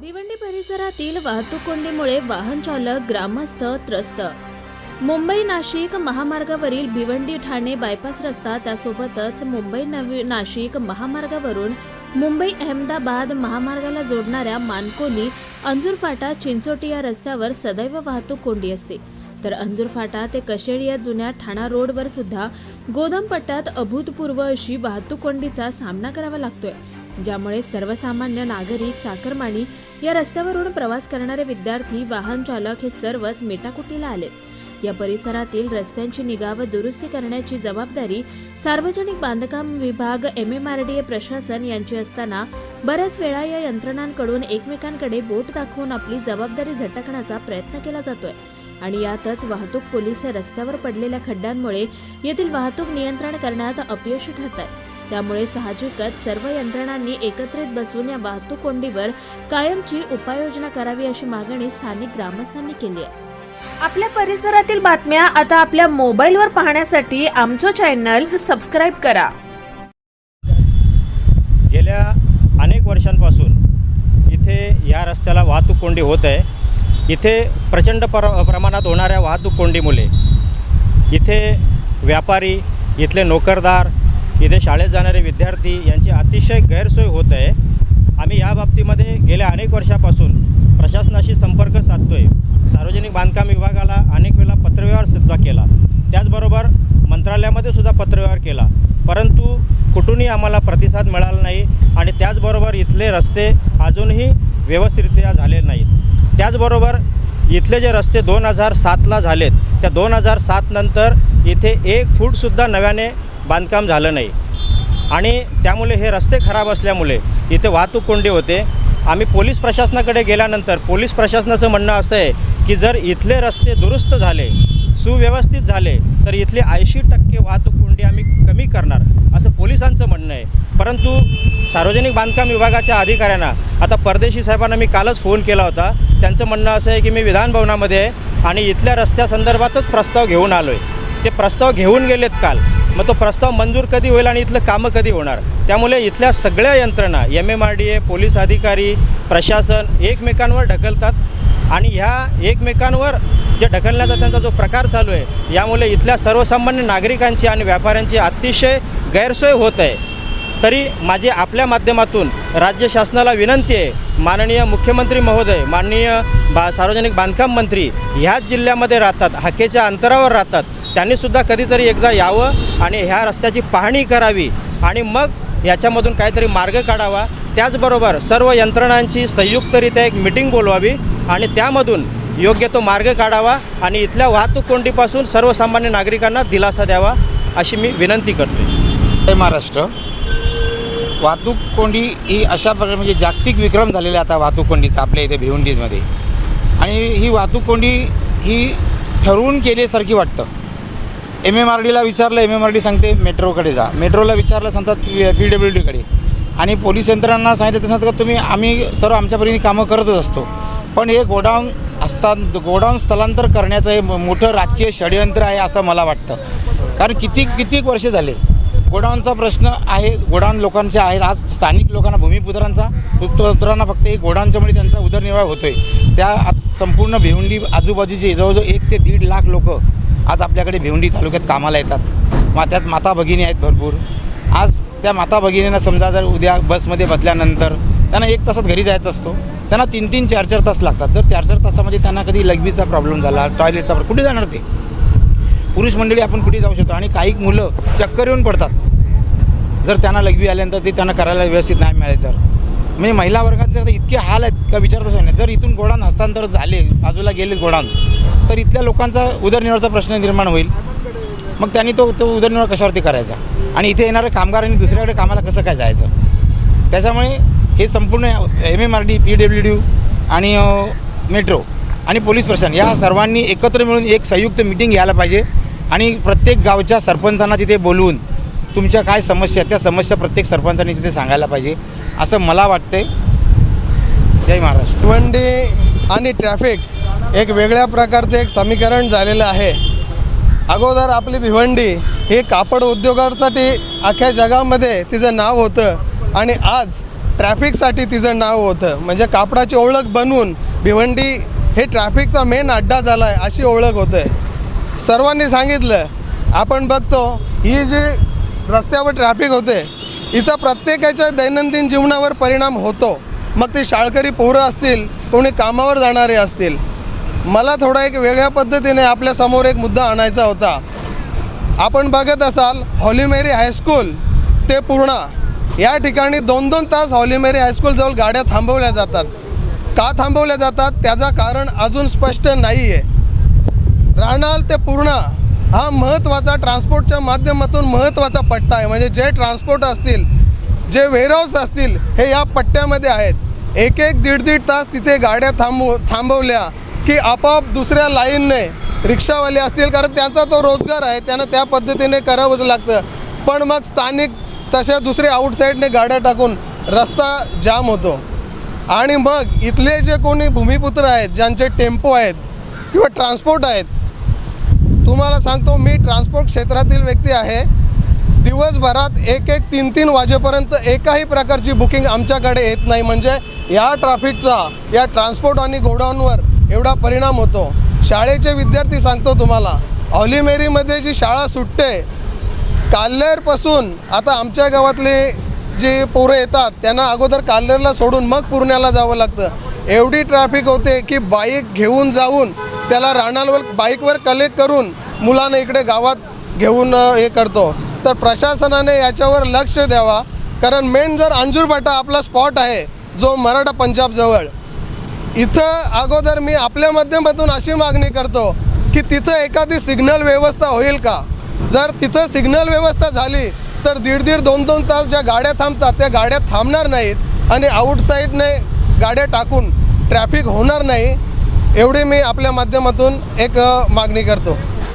भिवंडी परिसरातील वाहतूक कोंडीमुळे वाहन चालक ग्रामस्थ त्रस्त. मुंबई नाशिक महामार्गावरील भिवंडी ठाणे बायपास रस्ता त्यासोबतच मुंबई नवी नाशिक महामार्गावरून मुंबई अहमदाबाद महामार्गाला जोडणाऱ्या मानकोली अंजूर फाटा चिंचोटी या रस्त्यावर सदैव वाहतूक कोंडी असते. तर अंजूर फाटा ते कशेळी या जुन्या ठाणा रोडवर सुद्धा गोदाम पट्ट्यात अभूतपूर्व अशी वाहतूक कोंडीचा सामना करावा लागतोय. ज्यामुळे सर्वसामान्य नागरिक चाकरमानी या रस्त्यावरून प्रवास करणारे विद्यार्थी वाहन चालक हे सर्वच मेटाकुटीला आलेत या परिसरातील रस्त्यांची निगा व दुरुस्ती करण्याची जबाबदारी सार्वजनिक बांधकाम विभाग M M R D A प्रशासन यांची असताना बऱ्याच वेळा या यंत्रणांकडून एकमेकांकडे बोट दाखवून आपली जबाबदारी झटकण्याचा प्रयत्न केला जातोय. आणि यातच वाहतूक पोलीस हे रस्त्यावर पडलेल्या खड्ड्यांमुळे येथील वाहतूक नियंत्रण करण्यात अपयशी ठरत आहेत त्यामुळे साहजिकच सर्व यंत्रणांनी एकत्रित बसून या वाहतूक कोंडीवर कायमची उपाययोजना करावी अशी मागणी स्थानिक ग्रामस्थांनी केली आहे. आपल्या परिसरातील बातम्या आता आपल्या मोबाईलवर पाहण्यासाठी आमचं चॅनल सबस्क्राईब करा. गेल्या अनेक वर्षांपासून इथे या रस्त्याला वाहतूक कोंडी होत आहे. इथे प्रचंड पर प्रमाणात होणाऱ्या वाहतूक कोंडीमुळे इथे व्यापारी इथले नोकरदार इथे शाळेत जाणारे विद्यार्थी यांची अतिशय गैरसोय होत आहे. आम्ही या बाबतीमध्ये गेल्या अनेक वर्षापासून प्रशासनाशी संपर्क साधतो आहे सार्वजनिक बांधकाम विभागाला अनेक वेळा पत्रव्यवहारसुद्धा केला. त्याचबरोबर मंत्रालयामध्ये सुद्धा पत्रव्यवहार केला. परंतु कुठूनही आम्हाला प्रतिसाद मिळाला नाही आणि त्याचबरोबर इथले रस्ते अजूनही व्यवस्थितरित्या झाले नाहीत. त्याचबरोबर इथले जे रस्ते दोन हजार सातला झालेत त्या दोन हजार सातनंतर इथे एक फूटसुद्धा नव्याने बांधकाम झालं नाही. आणि त्यामुळे हे रस्ते खराब असल्यामुळे इथे वाहतूक कोंडी होते. आम्ही पोलीस प्रशासनाकडे गेल्यानंतर पोलीस प्रशासनाचं म्हणणं असं आहे की जर इथले रस्ते दुरुस्त झाले सुव्यवस्थित झाले तर इथले ऐंशी टक्के वाहतूक कोंडी आम्ही कमी करणार असं पोलिसांचं म्हणणं आहे. परंतु सार्वजनिक बांधकाम विभागाच्या अधिकाऱ्यांना आता परदेशी साहेबांना मी कालच फोन केला होता. त्यांचं म्हणणं असं आहे की मी विधानभवनामध्ये आहे आणि इथल्या रस्त्यासंदर्भातच प्रस्ताव घेऊन आलो आहे ते प्रस्ताव घेऊन गेलेत काल. मग तो प्रस्ताव मंजूर कधी होईल आणि इथलं कामं कधी होणार? त्यामुळे इथल्या सगळ्या यंत्रणा M M R D A police अधिकारी प्रशासन एकमेकांवर ढकलतात. आणि ह्या एकमेकांवर जे ढकलण्याचा त्यांचा जो प्रकार चालू आहे यामुळे इथल्या सर्वसामान्य नागरिकांची आणि व्यापाऱ्यांची अतिशय गैरसोय होत आहे. तरी माझी आपल्या माध्यमातून राज्य शासनाला विनंती आहे माननीय मुख्यमंत्री महोदय माननीय बा सार्वजनिक बांधकाम मंत्री ह्याच जिल्ह्यामध्ये राहतात हाकेच्या अंतरावर राहतात. त्यांनीसुद्धा कधीतरी एकदा यावं आणि ह्या रस्त्याची पाहणी करावी आणि मग याच्यामधून काहीतरी मार्ग काढावा. त्याचबरोबर सर्व यंत्रणांची संयुक्तरित्या एक मिटिंग बोलवावी आणि त्यामधून योग्य तो मार्ग काढावा आणि इथल्या वाहतूक कोंडीपासून सर्वसामान्य नागरिकांना दिलासा द्यावा अशी मी विनंती करतो जय महाराष्ट्र. वाहतूक कोंडी ही अशा प्रकारे म्हणजे जागतिक विक्रम झालेला आहे आता वाहतूक कोंडीचा आपल्या इथे भिवंडीजमध्ये आणि ही वाहतूक कोंडी ही ठरवून केल्यासारखी वाटतं. एम एम आर डीला विचारलं एम एम आर डी सांगते मेट्रोकडे जा. मेट्रोला विचारलं सांगतात पी डब्ल्यू डीकडे आणि पोलीस यंत्रणांना सांगितलं ते सांगतात का तुम्ही आम्ही सर्व आमच्यापर्यंत कामं करतच असतो. पण हे गोडाऊन असतात गोडाऊन स्थलांतर करण्याचं हे मोठं राजकीय षडयंत्र आहे असं मला वाटतं. कारण किती कितीक वर्ष झाले? गोडाऊनचा प्रश्न आहे गोडाऊन लोकांचे आहेत. आज स्थानिक लोकांना भूमिपुत्रांचा पुत्रांना फक्त एक गोडाऊनच्यामुळे त्यांचा उदरनिर्वाह होतो आहे त्या आज संपूर्ण भिवंडी आजूबाजूचे जवळजवळ एक ते दीड लाख लोकं आज आपल्याकडे भिवंडी तालुक्यात कामाला येतात. मग त्यात माता भगिनी आहेत भरपूर. आज त्या माता भगिनींना समजा जर उद्या बसमध्ये बसल्यानंतर त्यांना एक तासात घरी जायचं असतो. त्यांना तीन तीन चार चार तास लागतात. जर चार चार तासामध्ये त्यांना कधी लघवीचा प्रॉब्लेम झाला टॉयलेटचा प्रॉब्लेम कुठे जाणार ते? पुरुष मंडळी आपण कुठे जाऊ शकतो? आणि काही मुलं चक्कर येऊन पडतात. जर त्यांना लघवी आल्यानंतर ते त्यांना करायला व्यवस्थित नाही मिळाले तर. म्हणजे महिला वर्गाचे आता इतके हाल आहेत का विचारतच नाही. जर इथून गोडाऊन हस्तांतर झाले बाजूला गेले गोडाऊन तर इथल्या लोकांचा उदरनिर्वाहाचा प्रश्न निर्माण होईल. मग त्यांनी तो तो उदरनिर्वाह कशावरती करायचा? आणि इथे येणाऱ्या कामगारांनी दुसऱ्याकडे कामाला कसं काय जायचं? त्याच्यामुळे हे संपूर्ण M M R D P W D आणि मेट्रो आणि पोलीस प्रशासन या सर्वांनी एकत्र मिळून एक संयुक्त मिटिंग घ्यायला पाहिजे. आणि प्रत्येक गावच्या सरपंचांना तिथे बोलवून तुमच्या काय समस्या आहेत, त्या समस्या प्रत्येक सरपंचांनी तिथे सांगायला पाहिजे असं मला वाटते जय महाराष्ट्र. डे आणि ट्रॅफिक एक वेगळ्या प्रकारचं एक समीकरण झालेलं आहे. अगोदर आपली भिवंडी ही कापड उद्योगासाठी अख्ख्या जगामध्ये तिचं नाव होतं आणि आज ट्रॅफिकसाठी तिचं नाव होतं. म्हणजे कापडाची ओळख बनवून भिवंडी हे ट्रॅफिकचा मेन अड्डा झाला आहे अशी ओळख होतं आहे सर्वांनी सांगितलं आपण बघतो ही जी रस्त्यावर ट्रॅफिक होते हिचा प्रत्येकाच्या दैनंदिन जीवनावर परिणाम होतो. मग ते शाळकरी पोरं असतील कोणी कामावर जाणारे असतील मला थोडा एक वेगळ्या पद्धतीने आपल्यासमोर एक मुद्दा आणायचा होता. आपण बघत असाल हॉलीमेरी हायस्कूल ते पूर्णा. या ठिकाणी दोन दोन तास हॉलीमेरी हायस्कूलजवळ गाड्या थांबवल्या जातात. का थांबवल्या जातात? त्याचं कारण अजून स्पष्ट नाही आहे राहणार ते पूर्णा. हा महत्त्वाचा ट्रान्सपोर्टच्या माध्यमातून महत्त्वाचा पट्टा आहे. म्हणजे जे ट्रान्सपोर्ट असतील जे वेअरहाऊस असतील हे या पट्ट्यामध्ये आहेत. एक एक दीड दीड तास तिथे गाड्या थांबव थांबवल्या. की आपोआप दुसऱ्या लाईनने रिक्षावाले असतील कारण त्यांचा तो रोजगार आहे त्यांना त्या पद्धतीने करावंच लागतं. पण मग स्थानिक तशा दुसऱ्या आउटसाईडने गाड्या टाकून रस्ता जाम होतो. आणि मग इथले जे कोणी भूमिपुत्र आहेत ज्यांचे टेम्पो आहेत किंवा ट्रान्सपोर्ट आहेत तुम्हाला सांगतो मी ट्रान्सपोर्ट क्षेत्रातील व्यक्ती आहे. दिवसभरात एक एक तीन तीन वाजेपर्यंत एकाही प्रकारची बुकिंग आमच्याकडे येत नाही. म्हणजे या ट्रॅफिकचा या ट्रान्सपोर्ट आणि गोडाऊनवर एवढा परिणाम होतो. शाळेचे विद्यार्थी सांगतो तुम्हाला ऑलिमेरीमध्ये जी शाळा सुटते काल्हेरपासून आता आमच्या गावातले जे पोरं येतात त्यांना अगोदर काल्हेरला सोडून मग पुण्याला जावं लागतं. एवढी ट्रॅफिक होते की बाईक घेऊन जाऊन त्याला राणालवर बाईकवर कलेक्ट करून मुलांना इकडे गावात घेऊन हे करतो. तर प्रशासनाने याच्यावर लक्ष द्यावा. कारण मेन जर अंजूरबाटा आपला स्पॉट आहे जो मराठा पंजाबजवळ इथं अगोदर मी आपल्या माध्यमातून अशी मागणी करतो की तिथं एखादी सिग्नल व्यवस्था होईल का? जर तिथं सिग्नल व्यवस्था झाली तर दीड दीड दोन दोन तास ज्या गाड्या थांबतात त्या गाड्या थांबणार नाहीत आणि आउटसाईडने गाड्या टाकून ट्रॅफिक होणार नाही एवढी मी आपल्या माध्यमातून एक मागणी करतो.